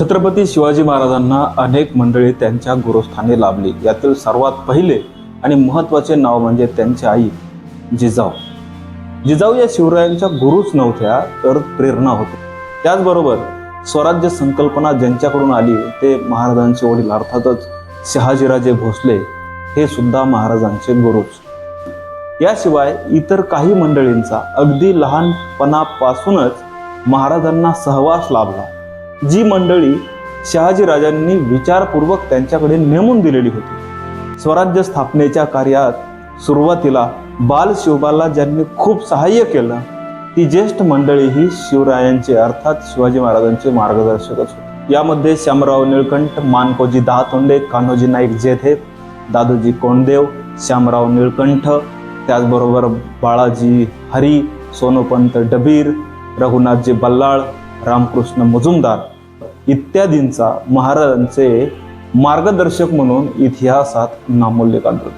छत्रपती शिवाजी महाराजांना अनेक मंडळी त्यांच्या गुरुस्थानी लाभली. यातील सर्वात पहिले आणि महत्त्वाचे नाव म्हणजे त्यांची आई जिजाऊ. जिजाऊ या शिवरायांच्या गुरुच नव्हत्या तर प्रेरणा होते. त्याचबरोबर स्वराज्य संकल्पना ज्यांच्याकडून आली ते महाराजांचे वडील अर्थातच शहाजीराजे भोसले हे सुद्धा महाराजांचे गुरुच. याशिवाय इतर काही मंडळींचा अगदी लहानपणापासूनच महाराजांना सहवास लाभला. जी मंडळी शहाजीराजांनी विचारपूर्वक त्यांच्याकडे नेमून दिलेली होती. स्वराज्य स्थापनेच्या कार्यात सुरुवातीला बाल शिवबाला ज्यांनी खूप सहाय्य केलं ती ज्येष्ठ मंडळी ही शिवरायांचे अर्थात शिवाजी महाराजांचे मार्गदर्शकच होते. यामध्ये श्यामराव निळकंठ मानकोजी दहातोंडे कान्होजी नाईक जेथे दादोजी कोंडदेव श्यामराव निळकंठ त्याचबरोबर बाळाजी हरी सोनोपंत डबीर रघुनाथजी बल्लाळ रामकृष्ण मुजुमदार इत्यादींचा महाराजांचे मार्गदर्शक म्हणून इतिहासात नामूल्य आढळतो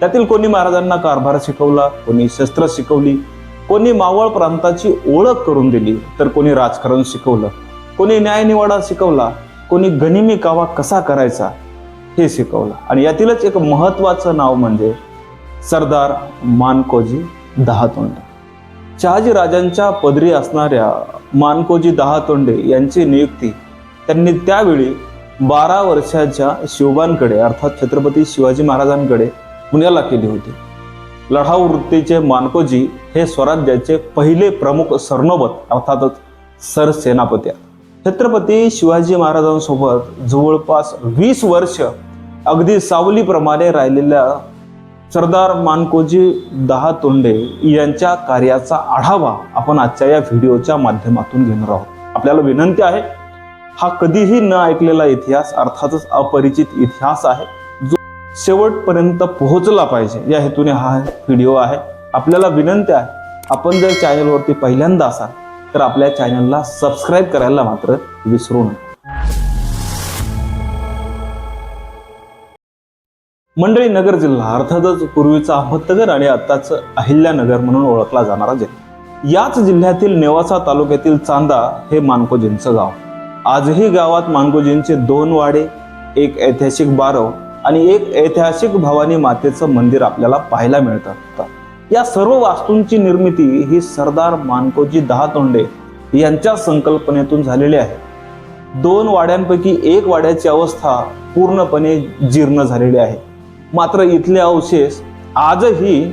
त्यातील कोणी महाराजांना कारभार शिकवला कोणी शस्त्र शिकवली कोणी मावळ प्रांताची ओळख करून दिली तर कोणी राजकारण शिकवलं कोणी न्यायनिवाडा शिकवला कोणी गनिमी कावा कसा करायचा हे शिकवलं. आणि यातीलच एक महत्वाचं नाव म्हणजे सरदार मानकोजी दहातोंड. शहाजी राजांच्या पदरी असणाऱ्या मानकोजी दहातोंडे यांची नियुक्ती. त्यांनी त्यावेळी बारा वर्षाच्या शिवबांकडे अर्थात छत्रपती शिवाजी महाराजांकडे पुण्याला केली होती. लढाऊ वृत्तीचे मानकोजी हे स्वराज्याचे पहिले प्रमुख सरनोबत अर्थातच सरसेनापत्या छत्रपती शिवाजी महाराजांसोबत जवळपास वीस वर्ष अगदी सावलीप्रमाणे राहिलेल्या सरदार मानकोजी दहा तोंडे यांच्या कार्याचा आढावा आपण आजच्या या व्हिडिओच्या माध्यमातून घेणार आहोत. आपल्याला विनंती आहे हा कधीही न ऐकलेला इतिहास अर्थातच अपरिचित इतिहास आहे जो शेवटपर्यंत पोहोचला पाहिजे या हेतूने हा व्हिडिओ आहे. आपल्याला विनंती आहे आपण जर चॅनलवरती पहिल्यांदा असाल तर आपल्या चॅनलला सबस्क्राईब करायला मात्र विसरू नका. मंडळी नगर जिल्हा अर्थातच पूर्वीचा अहमदनगर आणि आत्ताच अहिल्यानगर म्हणून ओळखला जाणारा जिल्हा. याच जिल्ह्यातील नेवासा तालुक्यातील चांदा हे मानकोजींचं गाव. आजही गावात मानकोजींचे दोन वाडे एक ऐतिहासिक बारव आणि एक ऐतिहासिक भवानी मातेचं मंदिर आपल्याला पाहायला मिळतं. या सर्व वास्तूंची निर्मिती ही सरदार मानकोजी दहा तोंडे यांच्या संकल्पनेतून झालेली आहे. दोन वाड्यांपैकी एक वाड्याची अवस्था पूर्णपणे जीर्ण झालेली आहे. मात्र इथले अवशेष आजही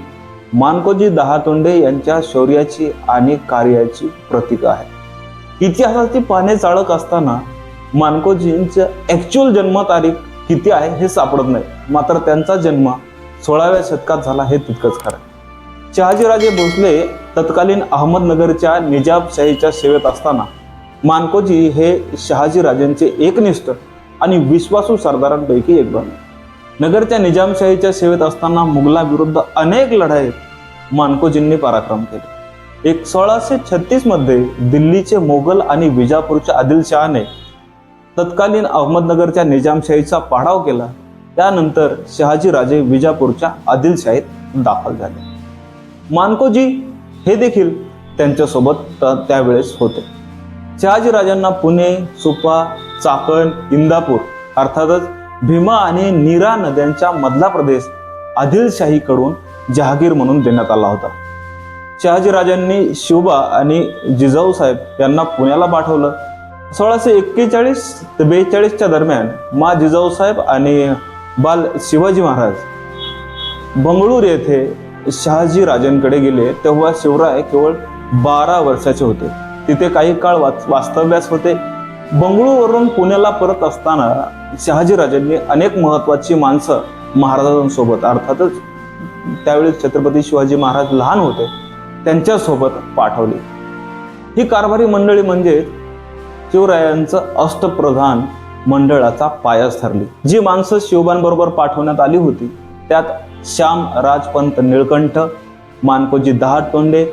मानकोजी दहातोंडे यांच्या शौर्याची आणि कार्याची प्रतीक आहे. इतिहासाची पाने चाळक असताना मानकोजींचं ऍक्च्युअल जन्मतारीख किती आहे हे सापडत नाही. मात्र त्यांचा जन्म सोळाव्या शतकात झाला हे तितकंच खरं शहाजीराजे भोसले तत्कालीन अहमदनगरच्या निजामशाहीच्या सेवेत असताना मानकोजी हे शहाजीराजांचे एकनिष्ठ आणि विश्वासू सरदारांपैकी एक बनले. नगरच्या निजामशाहीच्या सेवेत असताना मुघलाविरुद्ध अनेक लढाईत मानकोजींनी पराक्रम केले. एक सोळाशे छत्तीसमध्ये दिल्लीचे मोगल आणि विजापूरच्या आदिलशहाने तत्कालीन अहमदनगरच्या निजामशाहीचा पाडाव केला. त्यानंतर शहाजीराजे विजापूरच्या आदिलशाहीत दाखल झाले. मानकोजी हे देखील त्यांच्यासोबत त्यावेळेस होते. शहाजीराजांना पुणे सुपा चाकण इंदापूर अर्थातच भीमा आणि नीरा नद्यांच्या मधला प्रदेश आदिलशाहीकडून जहागीर म्हणून देण्यात आला होता. शहाजीराजांनी शिवबा आणि जिजाऊ साहेब यांना पुण्याला पाठवलं. सोळाशे एक्केचाळीस ते बेचाळीसच्या दरम्यान मा जिजाऊ साहेब आणि बाल शिवाजी महाराज बंगळूर येथे शहाजी राजांकडे गेले तेव्हा शिवराय केवळ बारा वर्षाचे होते. तिथे काही काळ वास्तव्यास होते. बंगळूरवरून पुण्याला परत असताना शहाजी राजांनी अनेक महत्वाची माणसं महाराजांसोबत अर्थातच त्यावेळी छत्रपती शिवाजी महाराज लहान होते त्यांच्यासोबत पाठवली. ही कारभारी मंडळी म्हणजे शिवरायांचं अष्टप्रधान मंडळाचा पायास ठरली. जी माणसं शिवबांबरोबर पाठवण्यात आली होती त्यात श्याम राजपंत निळकंठ मानकोजी दहाटोंडे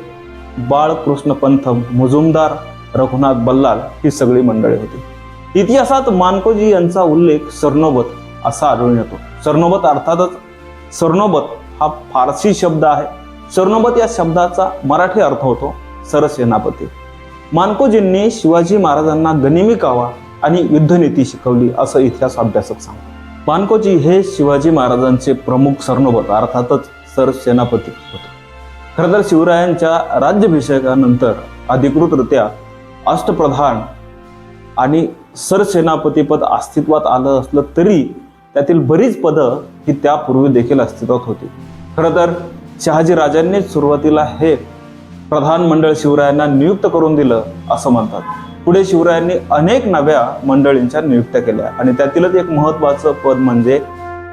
बाळकृष्णपंथ मुजुमदार रघुनाथ बल्लाल ही सगळी मंडळी होती. इतिहासात मानकोजी यांचा उल्लेख सरनोबत असा आढळून येतो. सरनोबत अर्थातच सरनोबत हा फारसी शब्द आहे. सरनोबत या शब्दाचा मराठी अर्थ होतो सरसेनापती मानकोजींनी शिवाजी महाराजांना गनिमी कावा आणि युद्धनीती शिकवली असं इतिहास अभ्यासक सांगतो. मानकोजी हे शिवाजी महाराजांचे प्रमुख सरनोबत अर्थातच सरसेनापती होते. खरं तर शिवरायांच्या राज्याभिषेकानंतर अधिकृतरित्या अष्टप्रधान आणि सरसेनापतीपद अस्तित्वात आलं असलं तरी त्यातील बरीच पदं ही त्यापूर्वी देखील अस्तित्वात होती. खरं तर शहाजी राजांनी सुरुवातीला हे प्रधानमंडळ शिवरायांना नियुक्त करून दिलं असं म्हणतात. पुढे शिवरायांनी अनेक नव्या मंडळींच्या नियुक्त्या केल्या आणि त्यातीलच एक महत्वाचं पद म्हणजे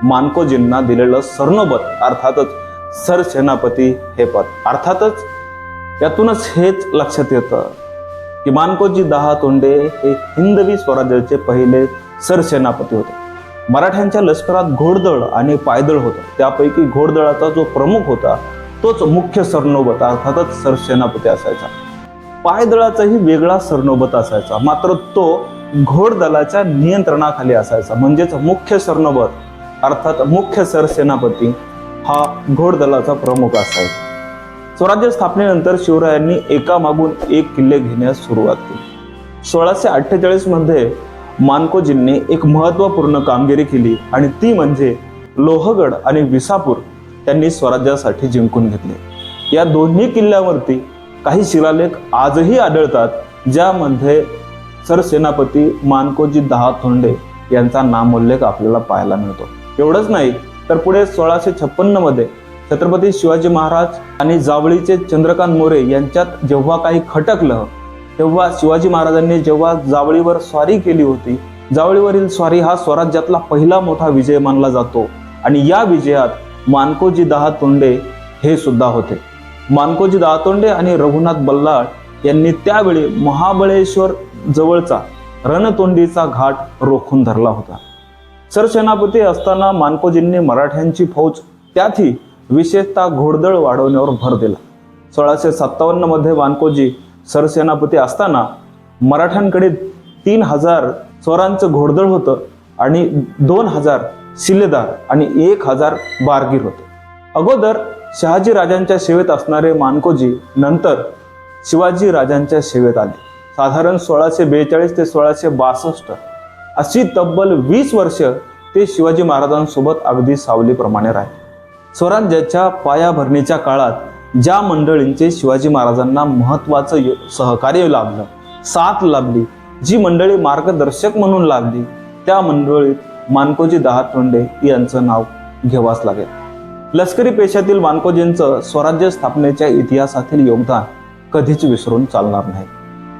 मानकोजींना दिलेलं सरनोबत अर्थातच सरसेनापती हे पद. अर्थातच यातूनच हेच लक्षात येतं की मानकोजी दहा तोंडे हे हिंदवी स्वराज्याचे पहिले सरसेनापती होते. मराठ्यांच्या लष्करात घोडदळ आणि पायदळ होतं. त्यापैकी घोडदळाचा जो प्रमुख होता तोच मुख्य सरनोबत अर्थातच सरसेनापती असायचा. पायदळाचाही वेगळा सरनोबत असायचा. मात्र तो घोडदलाच्या नियंत्रणाखाली असायचा. म्हणजेच मुख्य सरनोबत अर्थात मुख्य सरसेनापती हा घोडदलाचा प्रमुख असायचा. स्वराज्य स्थापनेनंतर शिवरायांनी एकामागून एक किल्ले घेण्यास सुरुवात केली. सोळाशे अठ्ठेचाळीसमध्ये मानकोजींनी एक महत्त्वपूर्ण कामगिरी केली आणि ती म्हणजे लोहगड आणि विसापूर त्यांनी स्वराज्यासाठी जिंकून घेतले. या दोन्ही किल्ल्यावरती काही शिलालेख आजही आढळतात ज्यामध्ये सरसेनापती मानकोजी दहा थोंडे यांचा नामोल्लेख आपल्याला पाहायला मिळतो. एवढंच नाही तर पुढे सोळाशे छप्पन्नमध्ये मध्ये छत्रपती शिवाजी महाराज आणि जावळीचे चंद्रकांत मोरे यांच्यात जेव्हा काही खटकलं तेव्हा शिवाजी महाराजांनी जेव्हा जावळीवर स्वारी केली होती जावळीवरील स्वारी हा स्वराज्यातला पहिला मोठा विजय मानला जातो आणि या विजयात मानकोजी दहा तोंडे हे सुद्धा होते. मानकोजी दहातोंडे आणि रघुनाथ बल्लाळ यांनी त्यावेळी महाबळेश्वर जवळचा रणतोंडीचा घाट रोखून धरला होता. सरसेनापती असताना मानकोजींनी मराठ्यांची फौज त्यातही विशेषतः घोडदळ वाढवण्यावर भर दिला. सोळाशे सत्तावन्नमध्ये वानकोजी मानकोजी सरसेनापती असताना मराठ्यांकडे तीन हजार स्वरांचं घोडदळ होतं आणि दोन हजार शिलेदार आणि एक हजार बारगीर होते. अगोदर शहाजी राजांच्या सेवेत असणारे मानकोजी नंतर शिवाजी राजांच्या सेवेत आले. साधारण सोळाशे बेचाळीस ते सोळाशे बासष्ट अशी तब्बल वीस वर्ष ते शिवाजी महाराजांसोबत अगदी सावलीप्रमाणे राहिले. स्वराज्याच्या पायाभरणीच्या काळात ज्या मंडळींचे शिवाजी महाराजांना महत्त्वाचं सहकार्य लाभलं साथ लाभली जी मंडळी मार्गदर्शक म्हणून लाभली त्या मंडळीत मानकोजी दहा तोंडे यांचं नाव घ्यावाच लागेल. लष्करी पेशातील मानकोजींचं स्वराज्य स्थापनेच्या इतिहासातील योगदान कधीच विसरून चालणार नाही.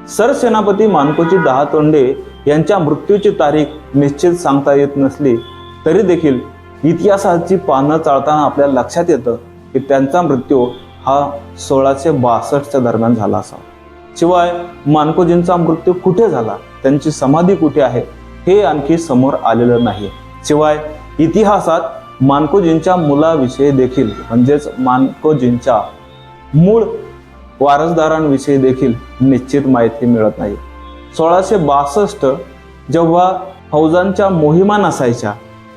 सरसेनापती मानकोजी दहा तोंडे यांच्या मृत्यूची तारीख निश्चित सांगता येत नसली तरी देखील इतिहासाची पानं चाळताना आपल्याला लक्षात येतं की त्यांचा मृत्यू हा सोळाशे बासष्टच्या दरम्यान झाला असा शिवाय मानकोजींचा मृत्यू कुठे झाला? त्यांची समाधी कुठे आहे? हे आणखी समोर आलेलं नाही शिवाय इतिहासात मानकोजींच्या मुलाविषयी देखील म्हणजेच मानकोजींच्या मूळ वारसदारांविषयी देखील निश्चित माहिती मिळत नाही. सोळाशे बासष्ट जेव्हा फौजांच्या मोहिमा नसायच्या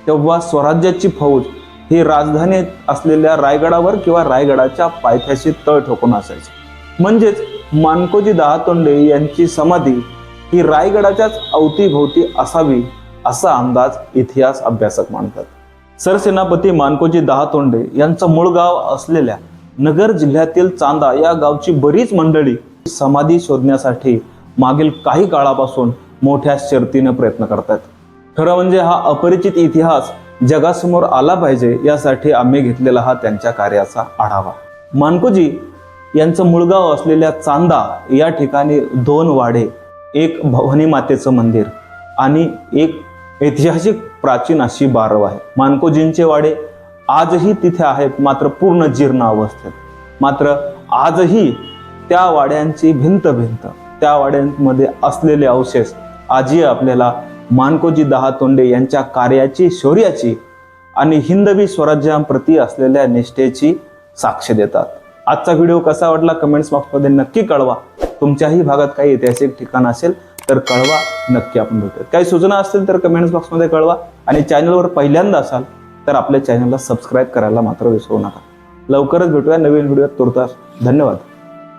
तेव्हा स्वराज्याची फौज ही राजधानी असलेल्या रायगडावर किंवा रायगडाच्या पायथ्याशी तळ ठोकून असायची. म्हणजेच मानकोजी दहातोंडे यांची समाधी ही रायगडाच्याच अवतीभोवती असावी असा अंदाज इतिहास अभ्यासक मानतात. सरसेनापती मानकोजी दहातोंडे यांचं मूळ गाव असलेल्या नगर जिल्ह्यातील चांदा या गावची बरीच मंडळी समाधी शोधण्यासाठी मागील काही काळापासून मोठ्या शर्तीने प्रयत्न करतात. खरं म्हणजे हा अपरिचित इतिहास जगासमोर आला पाहिजे यासाठी आम्ही घेतलेला हा त्यांच्या कार्याचा आढावा. मानकोजी यांचं मुळगाव असलेल्या चांदा या ठिकाणी दोन वाडे एक भवानी मातेचं मंदिर आणि एक ऐतिहासिक प्राचीन अशी बारव आहे. मानकोजींचे वाडे आजही तिथे आहेत मात्र पूर्ण जीर्ण अवस्थेत. मात्र आजही त्या वाड्यांची भिंत भिंत त्या वाड्यांमध्ये असलेले अवशेष आजही आपल्याला मानकोजी दहा तोंडे यांच्या कार्याची शौर्याची आणि हिंदवी स्वराज्याप्रती असलेल्या निष्ठेची साक्ष देतात. आजचा व्हिडिओ कसा वाटला कमेंट्स बॉक्समध्ये नक्की कळवा. तुमच्याही भागात काही ऐतिहासिक ठिकाण असेल तर कळवा नक्की आपण भेटूयात. काही सूचना असतील तर कमेंट्स बॉक्समध्ये कळवा आणि चॅनलवर पहिल्यांदा असाल तर आपल्या चॅनलला सबस्क्राईब करायला मात्र विसरू नका. लवकरच भेटूया नवीन व्हिडिओ तुर्तास. धन्यवाद.